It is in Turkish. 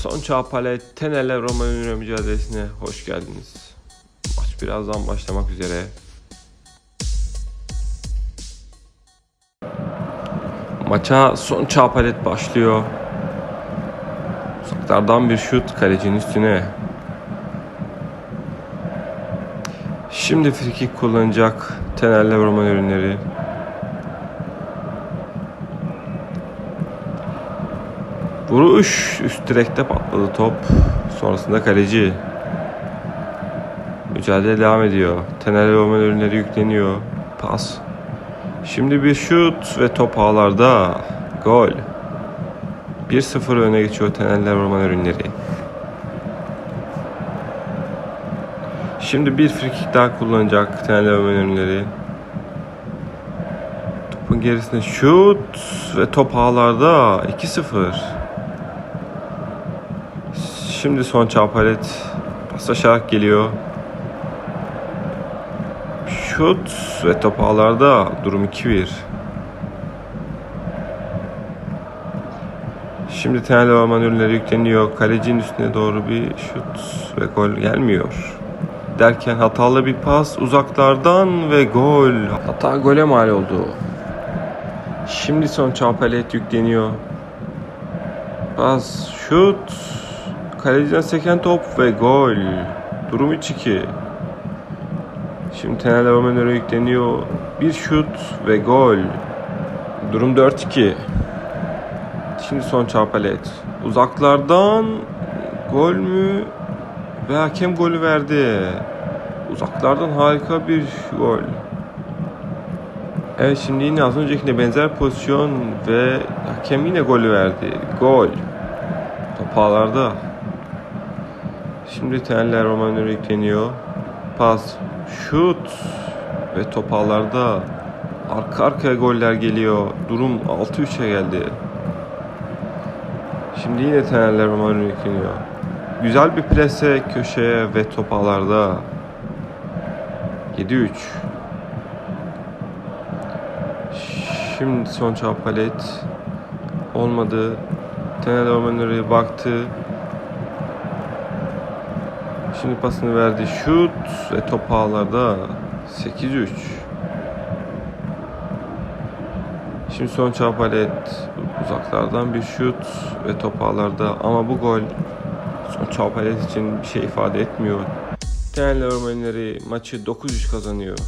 Son Çağpale Tenele Roma Ünlü mücadelesine hoş geldiniz. Maç birazdan başlamak üzere. Maça son Çağpalet başlıyor. Uzaklardan bir şut kalecinin üstüne. Şimdi frikik kullanacak Tenelle Roma ürünleri. Vuruş üst direkte patladı top. Sonrasında kaleci. Mücadele devam ediyor. Tenelle Roma ürünleri yükleniyor. Pas. Şimdi bir şut ve top ağlarda. Gol. 1-0 öne geçiyor Tenelle Roma ürünleri. Şimdi bir frikik daha kullanacak Tenelle Roma ürünleri. Topun gerisine şut ve top ağlarda 2-0. Şimdi son çapalet paslaşarak geliyor. Şut ve top ağlarda durum 2-1. Şimdi Tenel ürünleri yükleniyor. Kalecinin üstüne doğru bir şut ve gol gelmiyor. Derken hatalı bir pas uzaklardan ve gol. Hata gole mal oldu. Şimdi son çapalet yükleniyor. Pas, şut, kaleciden seken top ve gol. Durum 3-2. Şimdi Tenel Romanero yükleniyor. Bir şut ve gol. Durum 4-2. Şimdi son çapalet. Uzaklardan gol mü? Ve hakem golü verdi. Uzaklardan harika bir gol. Evet şimdi yine az öncekine benzer pozisyon ve hakem yine golü verdi. Gol. Top ağlarda. Şimdi Teneller Romanero yükleniyor. Pas, şut ve top ağlarda. Arka arkaya goller geliyor. Durum 6-3'e geldi. Şimdi yine Teneller Romanero yükleniyor. Güzel bir plase köşeye ve top ağlarda. 7-3. Şimdi son çapalet olmadı. Tenel Ormanör'e baktı. Şimdi pasını verdi. Şut ve top ağlarda 8-3. Şimdi son çapalet uzaklardan bir şut ve top ağlarda ama bu gol son çapalet için bir şey ifade etmiyor. Tenel Ormanör'ü maçı 9-3 kazanıyor.